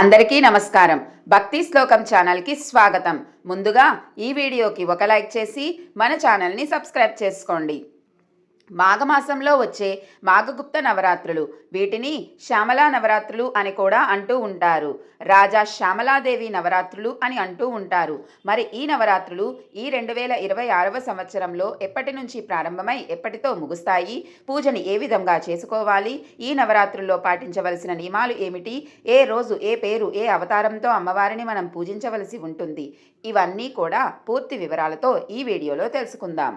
అందరికీ నమస్కారం. భక్తి శ్లోకం ఛానల్కి స్వాగతం. ముందుగా ఈ వీడియోకి ఒక లైక్ చేసి మన ఛానల్ని సబ్స్క్రైబ్ చేసుకోండి. మాఘమాసంలో వచ్చే మాఘగుప్త నవరాత్రులు. వీటిని శ్యామలా నవరాత్రులు అని కూడా అంటూ ఉంటారు. రాజా శ్యామలాదేవి నవరాత్రులు అని అంటూ ఉంటారు. మరి ఈ నవరాత్రులు ఈ రెండు వేల ఇరవై ఆరవ సంవత్సరంలో ఎప్పటి నుంచి ప్రారంభమై ఎప్పటితో ముగుస్తాయి? పూజని ఏ విధంగా చేసుకోవాలి? ఈ నవరాత్రుల్లో పాటించవలసిన నియమాలు ఏమిటి? ఏ రోజు ఏ పేరు ఏ అవతారంతో అమ్మవారిని మనం పూజించవలసి ఉంటుంది? ఇవన్నీ కూడా పూర్తి వివరాలతో ఈ వీడియోలో తెలుసుకుందాం.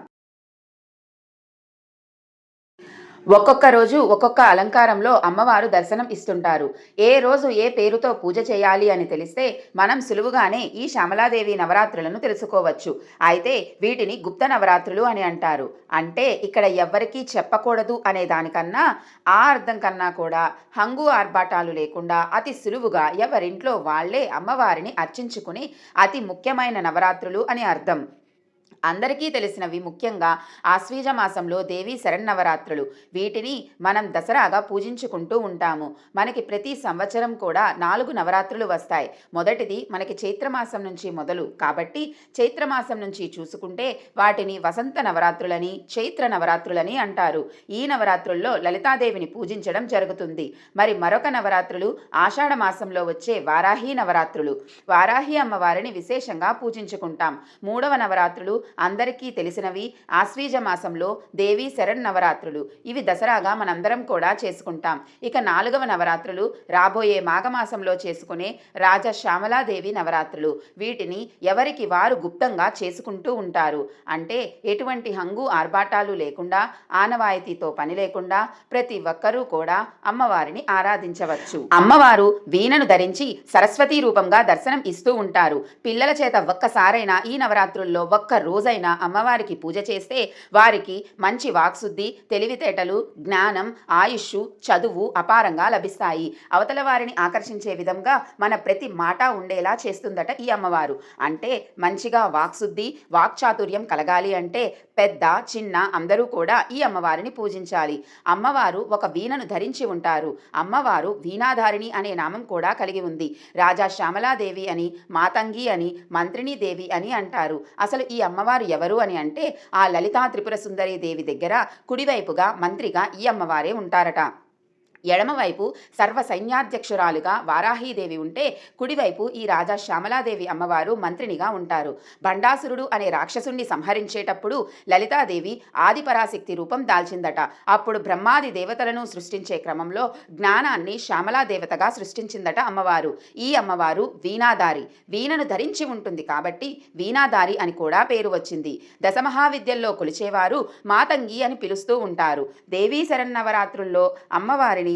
ఒక్కొక్క రోజు ఒక్కొక్క అలంకారంలో అమ్మవారు దర్శనం ఇస్తుంటారు. ఏ రోజు ఏ పేరుతో పూజ చేయాలి అని తెలిస్తే మనం సులువుగానే ఈ శ్యామలాదేవి నవరాత్రులను తెలుసుకోవచ్చు. అయితే వీటిని గుప్త నవరాత్రులు అని అంటారు. అంటే ఇక్కడ ఎవ్వరికీ చెప్పకూడదు అనే దానికన్నా ఆ అర్థం కన్నా కూడా హంగు ఆర్భాటాలు లేకుండా అతి సులువుగా ఎవరింట్లో వాళ్ళే అమ్మవారిని అర్చించుకుని అతి ముఖ్యమైన నవరాత్రులు అని అర్థం. అందరికీ తెలిసినవి ముఖ్యంగా ఆశ్వీజ మాసంలో దేవీ శరన్నవరాత్రులు. వీటిని మనం దసరాగా పూజించుకుంటూ ఉంటాము. మనకి ప్రతి సంవత్సరం కూడా నాలుగు నవరాత్రులు వస్తాయి. మొదటిది మనకి చైత్రమాసం నుంచి మొదలు. కాబట్టి చైత్రమాసం నుంచి చూసుకుంటే వాటిని వసంత నవరాత్రులని చైత్ర నవరాత్రులని అంటారు. ఈ నవరాత్రుల్లో లలితాదేవిని పూజించడం జరుగుతుంది. మరి మరొక నవరాత్రులు ఆషాఢ మాసంలో వచ్చే వారాహి నవరాత్రులు. వారాహి అమ్మవారిని విశేషంగా పూజించుకుంటాం. మూడవ నవరాత్రులు అందరికీ తెలిసినవి. ఆశ్వీజ మాసంలో దేవి శరణ్ నవరాత్రులు ఇవి దసరాగా మనందరం కూడా చేసుకుంటాం. ఇక నాలుగవ నవరాత్రులు రాబోయే మాఘమాసంలో చేసుకునే రాజ శ్యామలాదేవి నవరాత్రులు. వీటిని ఎవరికి వారు గుప్తంగా చేసుకుంటూ ఉంటారు. అంటే ఎటువంటి హంగు ఆర్భాటాలు లేకుండా ఆనవాయితీతో పని లేకుండా ప్రతి ఒక్కరూ కూడా అమ్మవారిని ఆరాధించవచ్చు. అమ్మవారు వీణను ధరించి సరస్వతి రూపంగా దర్శనం ఇస్తూ ఉంటారు. పిల్లల చేత ఒక్కసారైనా ఈ నవరాత్రుల్లో ఒక్క రోజైనా అమ్మవారికి పూజ చేస్తే వారికి మంచి వాక్శుద్ధి తెలివితేటలు జ్ఞానం ఆయుష్ చదువు అపారంగా లభిస్తాయి. అవతల వారిని ఆకర్షించే విధంగా మన ప్రతి మాట ఉండేలా చేస్తుందట ఈ అమ్మవారు. అంటే మంచిగా వాక్శుద్ధి వాక్చాతుర్యం కలగాలి అంటే పెద్ద చిన్న అందరూ కూడా ఈ అమ్మవారిని పూజించాలి. అమ్మవారు ఒక వీణను ధరించి ఉంటారు. అమ్మవారు వీణాధారిణి అనే నామం కూడా కలిగి ఉంది. రాజా శ్యామలాదేవి అని మాతంగి అని మంత్రిణీ దేవి అని అంటారు. అసలు ఈ అమ్మవారు ఎవరు అని అంటే ఆ లలితా త్రిపుర సుందరి దేవి దగ్గర కుడివైపుగా మంత్రిగా ఈ అమ్మవారే ఉంటారట. ఎడమవైపు సర్వ సైన్యాధ్యక్షురాలుగా వారాహీదేవి ఉంటే కుడివైపు ఈ రాజా శ్యామలాదేవి అమ్మవారు మంత్రినిగా ఉంటారు. బండాసురుడు అనే రాక్షసుణ్ణి సంహరించేటప్పుడు లలితాదేవి ఆదిపరాశక్తి రూపం దాల్చిందట. అప్పుడు బ్రహ్మాది దేవతలను సృష్టించే క్రమంలో జ్ఞానాన్ని శ్యామలాదేవతగా సృష్టించిందట అమ్మవారు. ఈ అమ్మవారు వీణాదారి. వీణను ధరించి ఉంటుంది కాబట్టి వీణాదారి అని కూడా పేరు వచ్చింది. దశమహావిద్యల్లో కొలిచేవారు మాతంగి అని పిలుస్తూ ఉంటారు. దేవీ శరన్నవరాత్రుల్లో అమ్మవారిని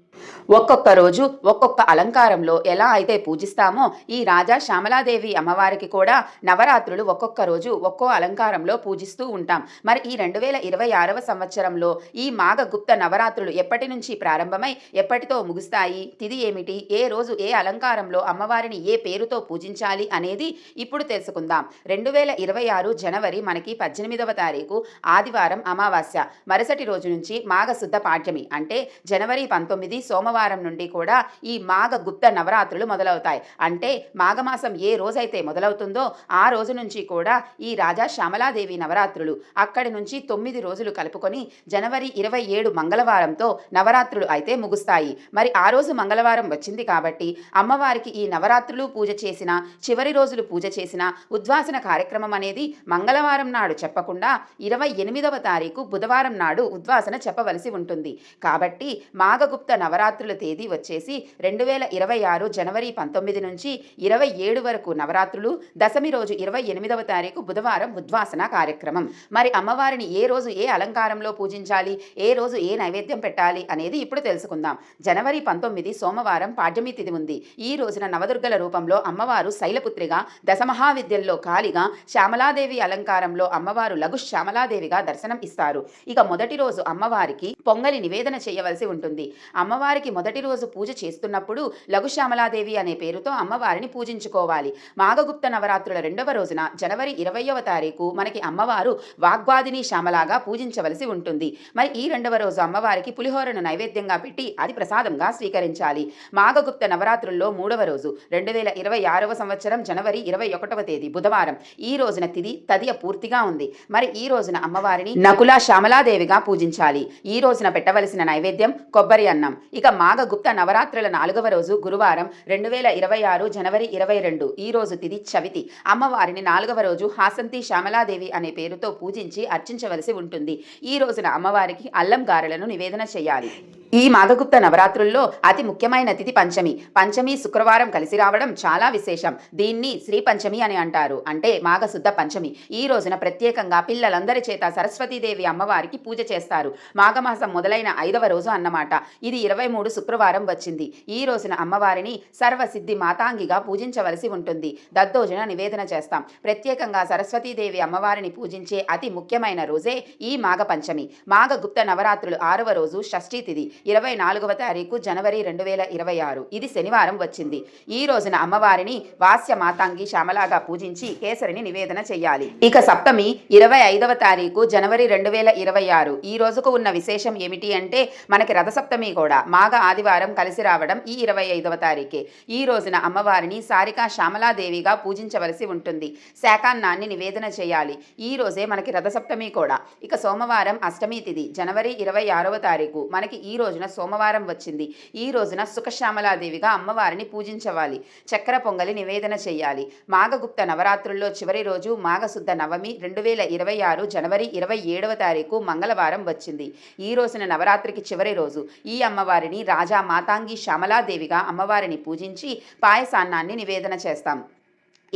ఒక్కొక్క రోజు ఒక్కొక్క అలంకారంలో ఎలా అయితే పూజిస్తామో ఈ రాజా శ్యామలాదేవి అమ్మవారికి కూడా నవరాత్రులు ఒక్కొక్క రోజు ఒక్కో అలంకారంలో పూజిస్తూ ఉంటాం. మరి ఈ రెండు వేల ఇరవై ఆరవ సంవత్సరంలో ఈ మాఘగుప్త నవరాత్రులు ఎప్పటి నుంచి ప్రారంభమై ఎప్పటితో ముగుస్తాయి తిది ఏమిటి ఏ రోజు ఏ అలంకారంలో అమ్మవారిని ఏ పేరుతో పూజించాలి అనేది ఇప్పుడు తెలుసుకుందాం. రెండు వేల ఇరవై ఆరు జనవరి మనకి పద్దెనిమిదవ తారీఖు ఆదివారం అమావాస్య. మరుసటి రోజు నుంచి మాఘశుద్ధ పాఠ్యమి అంటే జనవరి పంతొమ్మిది సోమవారం నుండి కూడా ఈ మాఘ గుప్త నవరాత్రులు మొదలవుతాయి. అంటే మాఘమాసం ఏ రోజైతే మొదలవుతుందో ఆ రోజు నుంచి కూడా ఈ రాజా శ్యామలాదేవి నవరాత్రులు అక్కడి నుంచి తొమ్మిది రోజులు కలుపుకొని జనవరి ఇరవై ఏడు మంగళవారంతో నవరాత్రులు అయితే ముగుస్తాయి. మరి ఆ రోజు మంగళవారం వచ్చింది కాబట్టి అమ్మవారికి ఈ నవరాత్రులు పూజ చేసిన చివరి రోజులు పూజ చేసిన ఉద్వాసన కార్యక్రమం అనేది మంగళవారం నాడు చెప్పకుండా ఇరవై ఎనిమిదవ తారీఖు బుధవారం నాడు ఉద్వాసన చెప్పవలసి ఉంటుంది. కాబట్టి మాఘగుప్త నవరాత్రుల తేదీ వచ్చేసి రెండు వేల ఇరవై ఆరు జనవరి పంతొమ్మిది నుంచి ఇరవై ఏడు వరకు నవరాత్రులు దశమి రోజు ఇరవై ఎనిమిదవ తారీఖు బుధవారం ఉద్వాసన కార్యక్రమం. మరి అమ్మవారిని ఏ రోజు ఏ అలంకారంలో పూజించాలి ఏ రోజు ఏ నైవేద్యం పెట్టాలి అనేది ఇప్పుడు తెలుసుకుందాం. జనవరి పంతొమ్మిది సోమవారం పాడ్యమి తిథి ఉంది. ఈ రోజున నవదుర్గల రూపంలో అమ్మవారు శైలపుత్రిగా దశమహావిద్యల్లో కాలిగా శ్యామలాదేవి అలంకారంలో అమ్మవారు లఘు శ్యామలాదేవిగా దర్శనం ఇస్తారు. ఇక మొదటి రోజు అమ్మవారికి పొంగలి నివేదన చేయవలసి ఉంటుంది. అమ్మవారి అమ్మవారికి మొదటి రోజు పూజ చేస్తున్నప్పుడు లఘుశ్యామలాదేవి అనే పేరుతో అమ్మవారిని పూజించుకోవాలి. మాఘగుప్త నవరాత్రుల రెండవ రోజున జనవరి ఇరవయవ తారీఖు మనకి అమ్మవారు వాగ్వాదిని శ్యామలాగా పూజించవలసి ఉంటుంది. మరి ఈ రెండవ రోజు అమ్మవారికి పులిహోరను నైవేద్యంగా పెట్టి అది ప్రసాదంగా స్వీకరించాలి. మాఘగుప్త నవరాత్రుల్లో మూడవ రోజు రెండు వేల ఇరవై ఆరవ సంవత్సరం జనవరి ఇరవై ఒకటవ తేదీ బుధవారం ఈ రోజున తిది తదియ పూర్తిగా ఉంది. మరి ఈ రోజున అమ్మవారిని నకుల శ్యామలాదేవిగా పూజించాలి. ఈ రోజున పెట్టవలసిన నైవేద్యం కొబ్బరి అన్నం. ఇక మాఘగుప్త నవరాత్రుల నాలుగవ రోజు గురువారం రెండు వేల ఇరవై ఆరు జనవరి ఇరవై రెండు. ఈ రోజు తిది చవితి. అమ్మవారిని నాలుగవ రోజు హాసంతి శ్యామలాదేవి అనే పేరుతో పూజించి అర్చించవలసి ఉంటుంది. ఈ రోజున అమ్మవారికి అల్లం గారెలను నివేదన చేయాలి. ఈ మాఘగుప్త నవరాత్రుల్లో అతి ముఖ్యమైన తిథి పంచమి. పంచమి శుక్రవారం కలిసి రావడం చాలా విశేషం. దీన్ని శ్రీ పంచమి అని అంటారు. అంటే మాఘశుద్ధ పంచమి. ఈ రోజున ప్రత్యేకంగా పిల్లలందరి చేత సరస్వతీదేవి అమ్మవారికి పూజ చేస్తారు. మాఘమాసం మొదలైన ఐదవ రోజు అన్నమాట. ఇది ఇరవై మూడు శుక్రవారం వచ్చింది. ఈ రోజున అమ్మవారిని సర్వసిద్ధి మాతాంగిగా పూజించవలసి ఉంటుంది. దద్దోజన నివేదన చేస్తాం. ప్రత్యేకంగా సరస్వతీదేవి అమ్మవారిని పూజించే అతి ముఖ్యమైన రోజే ఈ మాఘ పంచమి. మాఘగుప్త నవరాత్రులు ఆరవ రోజు షష్ఠీ తిథి ఇరవై నాలుగవ తారీఖు జనవరి రెండు వేల ఇరవై ఆరు. ఇది శనివారం వచ్చింది. ఈ రోజున అమ్మవారిని వాస్య మాతాంగి శ్యామలాగా పూజించి కేసరిని నివేదన చేయాలి ఇక సప్తమి ఇరవై ఐదవ తారీఖు జనవరి రెండు వేల ఇరవై ఆరు. ఈ రోజుకు ఉన్న విశేషం ఏమిటి అంటే మనకి రథసప్తమి కూడా మాఘ ఆదివారం కలిసి రావడం ఈ ఇరవై ఐదవ తారీఖే. ఈ రోజున అమ్మవారిని సారికా శ్యామలాదేవిగా పూజించవలసి ఉంటుంది. శాకాన్నాన్ని నివేదన చేయాలి ఈ రోజే మనకి రథసప్తమి కూడా. ఇక సోమవారం అష్టమి తిథి జనవరి ఇరవై ఆరవ తారీఖు. మనకి ఈ రోజు రోజున సోమవారం వచ్చింది. ఈ రోజున సుఖశ్యామలాదేవిగా అమ్మవారిని పూజించవాలి. చక్కెర పొంగలి నివేదన చేయాలి. మాఘగుప్త నవరాత్రుల్లో చివరి రోజు మాఘశుద్ధ నవమి రెండు వేల ఇరవై ఆరు జనవరి ఇరవై ఏడవ తారీఖు మంగళవారం వచ్చింది. ఈ రోజున నవరాత్రికి చివరి రోజు. ఈ అమ్మవారిని రాజా మాతాంగి శ్యామలాదేవిగా అమ్మవారిని పూజించి పాయసాన్నాన్ని నివేదన చేస్తాం.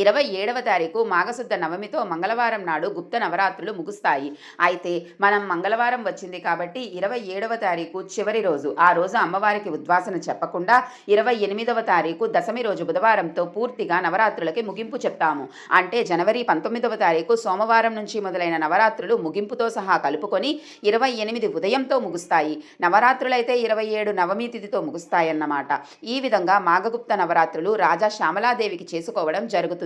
ఇరవై ఏడవ తారీఖు మాఘశుద్ధ నవమితో మంగళవారం నాడు గుప్త నవరాత్రులు ముగుస్తాయి. అయితే మనం మంగళవారం వచ్చింది కాబట్టి ఇరవై ఏడవ తారీఖు చివరి రోజు. ఆ రోజు అమ్మవారికి ఉద్వాసన చెప్పకుండా ఇరవై ఎనిమిదవ తారీఖు దశమి రోజు బుధవారంతో పూర్తిగా నవరాత్రులకి ముగింపు చెప్తాము. అంటే జనవరి పంతొమ్మిదవ తారీఖు సోమవారం నుంచి మొదలైన నవరాత్రులు ముగింపుతో సహా కలుపుకొని ఇరవై ఎనిమిది ఉదయంతో ముగుస్తాయి. నవరాత్రులైతే ఇరవై ఏడు నవమి తిథితో ముగుస్తాయన్నమాట. ఈ విధంగా మాఘగుప్త నవరాత్రులు రాజా శ్యామలాదేవికి చేసుకోవడం జరుగుతుంది.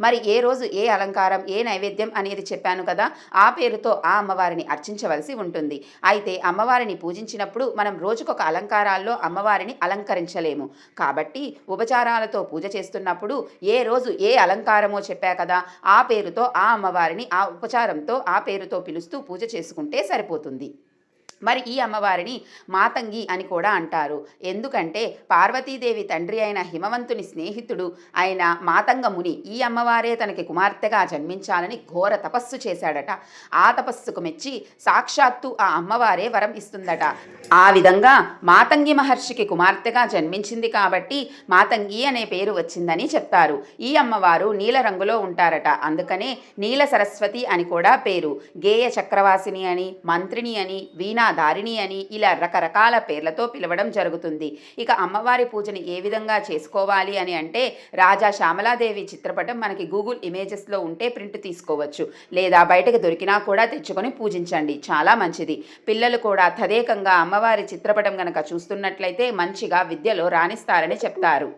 మరి ఏ రోజు ఏ అలంకారం ఏ నైవేద్యం అనేది చెప్పాను కదా ఆ పేరుతో ఆ అమ్మవారిని అర్చించవలసి ఉంటుంది. అయితే అమ్మవారిని పూజించినప్పుడు మనం రోజుకొక అలంకారాల్లో అమ్మవారిని అలంకరించలేము. కాబట్టి ఉపచారాలతో పూజ చేస్తున్నప్పుడు ఏ రోజు ఏ అలంకారమో చెప్పా కదా ఆ పేరుతో ఆ అమ్మవారిని ఆ ఉపచారంతో ఆ పేరుతో పిలుస్తూ పూజ చేసుకుంటే సరిపోతుంది. మరి ఈ అమ్మవారిని మాతంగి అని కూడా అంటారు. ఎందుకంటే పార్వతీదేవి తండ్రి అయిన హిమవంతుని స్నేహితుడు అయిన మాతంగముని ఈ అమ్మవారే తనకి కుమార్తెగా జన్మించాలని ఘోర తపస్సు చేశాడట. ఆ తపస్సుకు మెచ్చి సాక్షాత్తు ఆ అమ్మవారే వరం ఇస్తుందట. ఆ విధంగా మాతంగి మహర్షికి కుమార్తెగా జన్మించింది కాబట్టి మాతంగి అనే పేరు వచ్చిందని చెప్తారు. ఈ అమ్మవారు నీల రంగులో ఉంటారట. అందుకనే నీల సరస్వతి అని కూడా పేరు. గేయ చక్రవాసిని అని మంత్రిని అని వీణా దారిణి అని ఇలా రకరకాల పేర్లతో పిలవడం జరుగుతుంది. ఇక అమ్మవారి పూజని ఏ విధంగా చేసుకోవాలి అని అంటే రాజా శ్యామలాదేవి చిత్రపటం మనకి గూగుల్ ఇమేజెస్లో ఉంటే ప్రింట్ తీసుకోవచ్చు. లేదా బయటకు దొరికినా కూడా తెచ్చుకొని పూజించండి. చాలా మంచిది. పిల్లలు కూడా తదేకంగా అమ్మవారి చిత్రపటం గనక చూస్తున్నట్లయితే మంచిగా విద్యలో రాణిస్తారని చెప్తారు.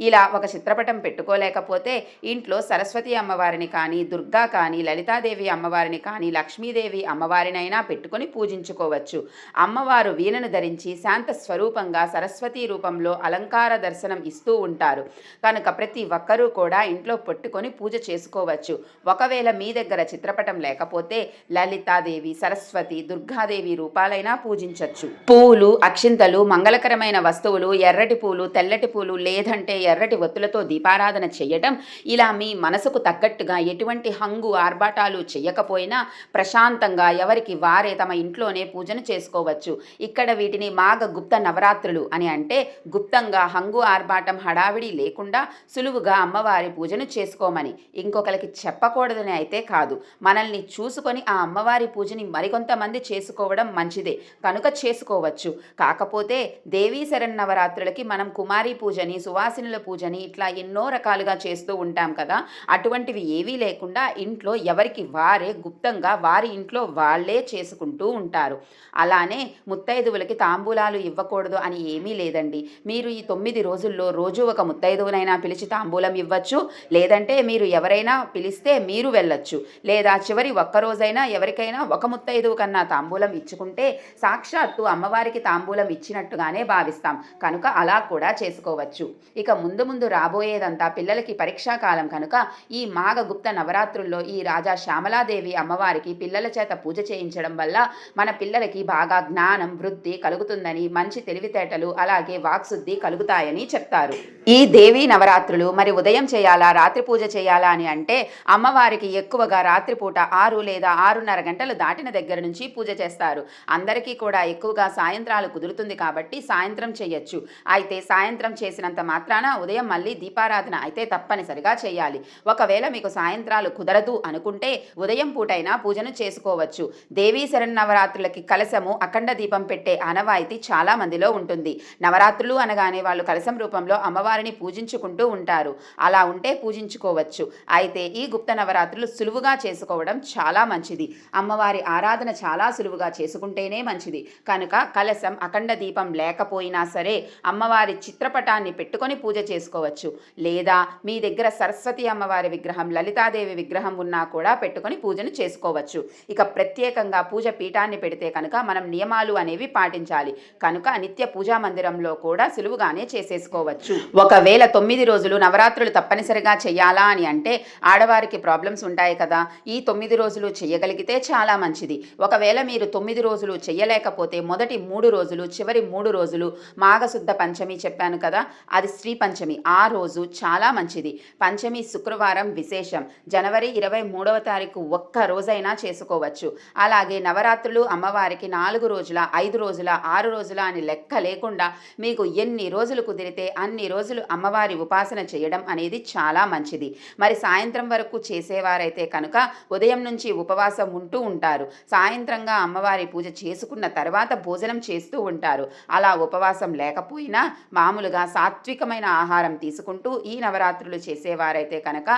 ఇలా ఒక చిత్రపటం పెట్టుకోలేకపోతే ఇంట్లో సరస్వతి అమ్మవారిని కానీ దుర్గా కానీ లలితాదేవి అమ్మవారిని కానీ లక్ష్మీదేవి అమ్మవారినైనా పెట్టుకొని పూజించుకోవచ్చు. అమ్మవారు వీణను ధరించి శాంత స్వరూపంగా సరస్వతి రూపంలో అలంకార దర్శనం ఇస్తూ ఉంటారు. కనుక ప్రతి ఒక్కరూ కూడా ఇంట్లో పెట్టుకొని పూజ చేసుకోవచ్చు. ఒకవేళ మీ దగ్గర చిత్రపటం లేకపోతే లలితాదేవి సరస్వతి దుర్గాదేవి రూపాలైనా పూజించవచ్చు పూలు అక్షింతలు మంగళకరమైన వస్తువులు ఎర్రటి పూలు తెల్లటి పూలు లేదంటే ఎర్రటి ఒత్తులతో దీపారాధన చేయటం ఇలా మీ మనసుకు తగ్గట్టుగా ఎటువంటి హంగు ఆర్భాటాలు చేయకపోయినా ప్రశాంతంగా ఎవరికి వారే తమ ఇంట్లోనే పూజను చేసుకోవచ్చు. ఇక్కడ వీటిని మాఘ గుప్త నవరాత్రులు అని అంటే గుప్తంగా హంగు ఆర్భాటం హడావిడి లేకుండా సులువుగా అమ్మవారి పూజను చేసుకోమని. ఇంకొకరికి చెప్పకూడదని అయితే కాదు. మనల్ని చూసుకొని ఆ అమ్మవారి పూజని మరికొంతమంది చేసుకోవడం మంచిదే. కనుక చేసుకోవచ్చు. కాకపోతే దేవీ శరన్నవరాత్రులకి మనం కుమారి పూజని సువాసినుల తొమ్మిదినుల పూజని ఇట్లా ఎన్నో రకాలుగా చేస్తూ ఉంటాం కదా అటువంటివి ఏవీ లేకుండా ఇంట్లో ఎవరికి వారే గుప్తంగా వారి ఇంట్లో వాళ్ళే చేసుకుంటూ ఉంటారు. అలానే ముత్తైదువులకి తాంబూలాలు ఇవ్వకూడదు అని ఏమీ లేదండి. మీరు ఈ తొమ్మిది రోజుల్లో రోజు ఒక ముత్తైదువునైనా పిలిచి తాంబూలం ఇవ్వచ్చు లేదంటే మీరు ఎవరైనా పిలిస్తే మీరు వెళ్ళొచ్చు. లేదా చివరి ఒక్క రోజైనా ఎవరికైనా ఒక ముత్తైదువు కన్నా తాంబూలం ఇచ్చుకుంటే సాక్షాత్తు అమ్మవారికి తాంబూలం ఇచ్చినట్టుగానే భావిస్తాం. కనుక అలా కూడా చేసుకోవచ్చు. ఇక ముందు ముందు రాబోయేదంతా పిల్లలకి పరీక్షా కాలం కనుక ఈ మాఘగుప్త నవరాత్రుల్లో ఈ రాజా శ్యామలాదేవి అమ్మవారికి పిల్లల చేత పూజ చేయించడం వల్ల మన పిల్లలకి బాగా జ్ఞానం వృద్ధి కలుగుతుందని మంచి తెలివితేటలు అలాగే వాక్శుద్ధి కలుగుతాయని చెప్తారు. ఈ దేవీ నవరాత్రులు మరి ఉదయం చేయాలా రాత్రి పూజ చేయాలా అని అంటే అమ్మవారికి ఎక్కువగా రాత్రిపూట ఆరు లేదా ఆరున్నర గంటలు దాటిన దగ్గర నుంచి పూజ చేస్తారు. అందరికీ కూడా ఎక్కువగా సాయంత్రాలు కుదురుతుంది కాబట్టి సాయంత్రం చేయొచ్చు. అయితే సాయంత్రం చేసినంత మాత్రాన ఉదయం మళ్ళీ దీపారాధన అయితే తప్పనిసరిగా చేయాలి. ఒకవేళ మీకు సాయంత్రాలు కుదరదు అనుకుంటే ఉదయం పూటైనా పూజను చేసుకోవచ్చు. దేవీ శరన్నవరాత్రులకి కలశము అఖండ దీపం పెట్టే ఆనవాయితీ చాలా మందిలో ఉంటుంది. నవరాత్రులు అనగానే వాళ్ళు కలశం రూపంలో అమ్మవారిని పూజించుకుంటూ ఉంటారు. అలా ఉంటే పూజించుకోవచ్చు. అయితే ఈ గుప్త నవరాత్రులు సులువుగా చేసుకోవడం చాలా మంచిది. అమ్మవారి ఆరాధన చాలా సులువుగా చేసుకుంటేనే మంచిది. కనుక కలశం అఖండ దీపం లేకపోయినా సరే అమ్మవారి చిత్రపటాన్ని పెట్టుకొని పూజ చేసుకోవచ్చు. లేదా మీ దగ్గర సరస్వతి అమ్మవారి విగ్రహం లలితాదేవి విగ్రహం ఉన్నా కూడా పెట్టుకొని పూజను చేసుకోవచ్చు. ఇక ప్రత్యేకంగా పూజ పీఠాన్ని పెడితే కనుక మనం నియమాలు అనేవి పాటించాలి. కనుక నిత్య పూజా మందిరంలో కూడా సులువుగానే చేసేసుకోవచ్చు. ఒకవేళ తొమ్మిది రోజులు నవరాత్రులు తప్పనిసరిగా చేయాలా అని అంటే ఆడవారికి ప్రాబ్లమ్స్ ఉంటాయి కదా ఈ తొమ్మిది రోజులు చేయగలిగితే చాలా మంచిది. ఒకవేళ మీరు తొమ్మిది రోజులు చేయలేకపోతే మొదటి మూడు రోజులు చివరి మూడు రోజులు మాఘశుద్ధ పంచమి చెప్పాను కదా అది శ్రీ పంచమి పంచమి ఆ రోజు చాలా మంచిది. పంచమి శుక్రవారం విశేషం. జనవరి ఇరవై మూడవ తారీఖు ఒక్క రోజైనా చేసుకోవచ్చు. అలాగే నవరాత్రులు అమ్మవారికి నాలుగు రోజుల ఐదు రోజుల ఆరు రోజుల అని లెక్క లేకుండా మీకు ఎన్ని రోజులు కుదిరితే అన్ని రోజులు అమ్మవారి ఉపాసన చేయడం అనేది చాలా మంచిది. మరి సాయంత్రం వరకు చేసేవారైతే కనుక ఉదయం నుంచి ఉపవాసం ఉంటూ ఉంటారు. సాయంత్రంగా అమ్మవారి పూజ చేసుకున్న తర్వాత భోజనం చేస్తూ ఉంటారు. అలా ఉపవాసం లేకపోయినా మామూలుగా సాత్వికమైన ఆహారం తీసుకుంటూ ఈ నవరాత్రులు చేసేవారైతే కనుక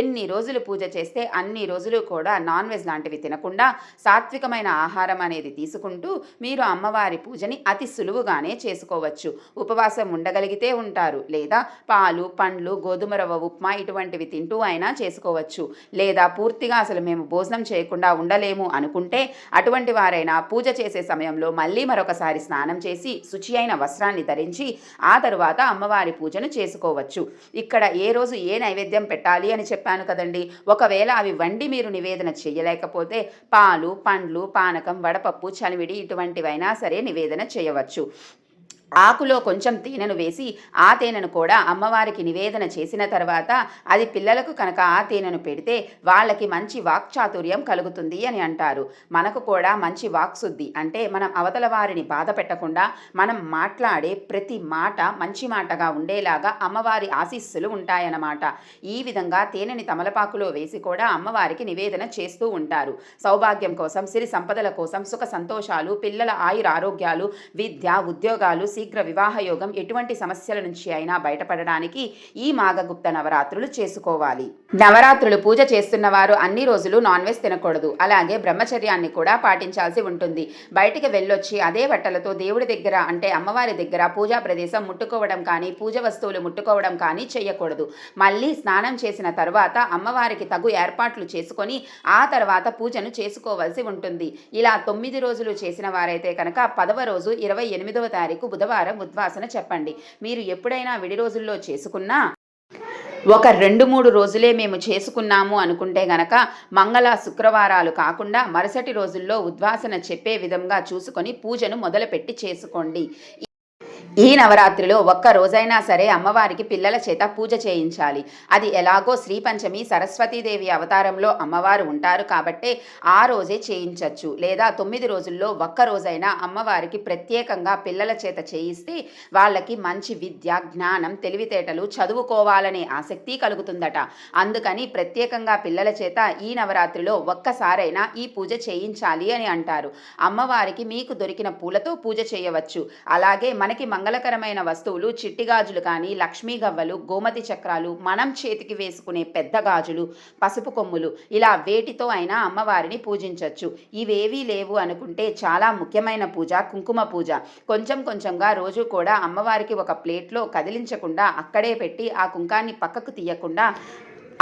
ఎన్ని రోజులు పూజ చేస్తే అన్ని రోజులు కూడా నాన్ వెజ్ లాంటివి తినకుండా సాత్వికమైన ఆహారం అనేది తీసుకుంటూ మీరు అమ్మవారి పూజని అతి సులువుగానే చేసుకోవచ్చు. ఉపవాసం ఉండగలిగితే ఉంటారు. లేదా పాలు పండ్లు గోధుమ రవ్వ ఉప్మా ఇటువంటివి తింటూ అయినా చేసుకోవచ్చు. లేదా పూర్తిగా అసలు మేము భోజనం చేయకుండా ఉండలేము అనుకుంటే అటువంటి వారైనా పూజ చేసే సమయంలో మళ్ళీ మరొకసారి స్నానం చేసి శుచి అయిన వస్త్రాన్ని ధరించి ఆ తరువాత అమ్మవారి పూజను చేసుకోవచ్చు. ఇక్కడ ఏ రోజు ఏ నైవేద్యం పెట్టాలి అని చెప్పాను కదండి. ఒకవేళ అవి వండి మీరు నివేదన చేయలేకపోతే పాలు పండ్లు పానకం వడపప్పు చలివిడి ఇటువంటివైనా సరే నివేదన చేయవచ్చు. ఆకులో కొంచెం తేనెను వేసి ఆ తేనెను కూడా అమ్మవారికి నివేదన చేసిన తర్వాత అది పిల్లలకు కనుక ఆ తేనెను పెడితే వాళ్ళకి మంచి వాక్చాతుర్యం కలుగుతుంది అని అంటారు. మనకు కూడా మంచి వాక్శుద్ధి అంటే మనం అవతల వారిని బాధ పెట్టకుండా మనం మాట్లాడే ప్రతి మాట మంచి మాటగా ఉండేలాగా అమ్మవారి ఆశీస్సులు ఉంటాయన్నమాట. ఈ విధంగా తేనెని తమలపాకులో వేసి కూడా అమ్మవారికి నివేదన చేస్తూ ఉంటారు. సౌభాగ్యం కోసం సిరి సంపదల కోసం సుఖ సంతోషాలు పిల్లల ఆయుర ఆరోగ్యాలు విద్య ఉద్యోగాలు శీఘ్ర వివాహ యోగం ఎటువంటి సమస్యల నుంచి అయినా బయటపడడానికి ఈ మాఘగుప్త నవరాత్రులు చేసుకోవాలి. నవరాత్రులు పూజ చేస్తున్న వారు అన్ని రోజులు నాన్ వెజ్ తినకూడదు. అలాగే బ్రహ్మచర్యాన్ని కూడా పాటించాల్సి ఉంటుంది. బయటికి వెళ్ళొచ్చి అదే బట్టలతో దేవుడి దగ్గర అంటే అమ్మవారి దగ్గర పూజా ప్రదేశం ముట్టుకోవడం కానీ పూజ వస్తువులు ముట్టుకోవడం కానీ చేయకూడదు. మళ్ళీ స్నానం చేసిన తర్వాత అమ్మవారికి తగు ఏర్పాట్లు చేసుకొని ఆ తర్వాత పూజను చేసుకోవాల్సి ఉంటుంది. ఇలా తొమ్మిది రోజులు చేసిన వారైతే కనుక పదవ రోజు ఇరవై ఎనిమిదవ తారీఖు బుధవారం ఉద్వాసన చెప్పండి. మీరు ఎప్పుడైనా విడి రోజుల్లో చేసుకున్నా ఒక రెండు మూడు రోజులే మేము చేసుకున్నాము అనుకుంటే గనక మంగళ శుక్రవారాలు కాకుండా మరుసటి రోజుల్లో ఉద్వాసన చెప్పే విధంగా చూసుకొని పూజను మొదలుపెట్టి చేసుకోండి. ఈ నవరాత్రిలో ఒక్క రోజైనా సరే అమ్మవారికి పిల్లల చేత పూజ చేయించాలి. అది ఎలాగో శ్రీ పంచమి సరస్వతీదేవి అవతారంలో అమ్మవారు ఉంటారు కాబట్టే ఆ రోజే చేయించవచ్చు లేదా తొమ్మిది రోజుల్లో ఒక్క రోజైనా అమ్మవారికి ప్రత్యేకంగా పిల్లల చేత చేయిస్తే వాళ్ళకి మంచి విద్య జ్ఞానం తెలివితేటలు చదువుకోవాలనే ఆసక్తి కలుగుతుందట. అందుకని ప్రత్యేకంగా పిల్లల చేత ఈ నవరాత్రిలో ఒక్కసారైనా ఈ పూజ చేయించాలి అని అంటారు. అమ్మవారికి మీకు దొరికిన పూలతో పూజ చేయవచ్చు. అలాగే మనకి మంగళకరమైన వస్తువులు చిట్టి గాజులు కానీ లక్ష్మీ గవ్వలు గోమతి చక్రాలు మనం చేతికి వేసుకునే పెద్ద గాజులు పసుపు కొమ్ములు ఇలా వేటితో అయినా అమ్మవారిని పూజించవచ్చు ఇవేవీ లేవు అనుకుంటే చాలా ముఖ్యమైన పూజ కుంకుమ పూజ. కొంచెం కొంచెంగా రోజు కూడా అమ్మవారికి ఒక ప్లేట్లో కదిలించకుండా అక్కడే పెట్టి ఆ కుంకాన్ని పక్కకు తీయకుండా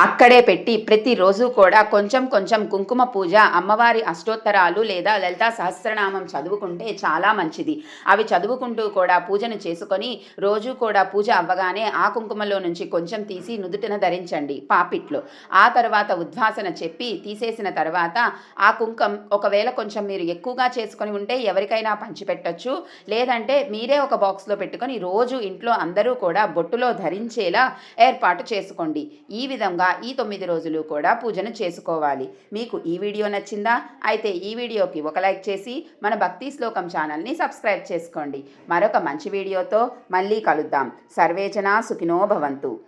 అక్కడే పెట్టి ప్రతిరోజు కూడా కొంచెం కొంచెం కుంకుమ పూజ అమ్మవారి అష్టోత్తరాలు లేదా లలితా సహస్రనామం చదువుకుంటే చాలా మంచిది. అవి చదువుకుంటూ కూడా పూజను చేసుకొని రోజు కూడా పూజ అవ్వగానే ఆ కుంకుమలో నుంచి కొంచెం తీసి నుదుటిన ధరించండి పాపిట్లో. ఆ తర్వాత ఉద్వాసన చెప్పి తీసేసిన తర్వాత ఆ కుంకం ఒకవేళ కొంచెం మీరు ఎక్కువగా చేసుకొని ఉంటే ఎవరికైనా పంచిపెట్టచ్చు. లేదంటే మీరే ఒక బాక్స్లో పెట్టుకొని రోజు ఇంట్లో అందరూ కూడా బొట్టులో ధరించేలా ఏర్పాటు చేసుకోండి. ఈ విధంగా ఈ తొమ్మిది రోజులు కూడా పూజను చేసుకోవాలి. మీకు ఈ వీడియో నచ్చిందా? అయితే ఈ వీడియోకి ఒక లైక్ చేసి మన భక్తి శ్లోకం ఛానల్ని సబ్స్క్రైబ్ చేసుకోండి. మరొక మంచి వీడియోతో మళ్ళీ కలుద్దాం. సర్వేజన సుఖినో భవంతు.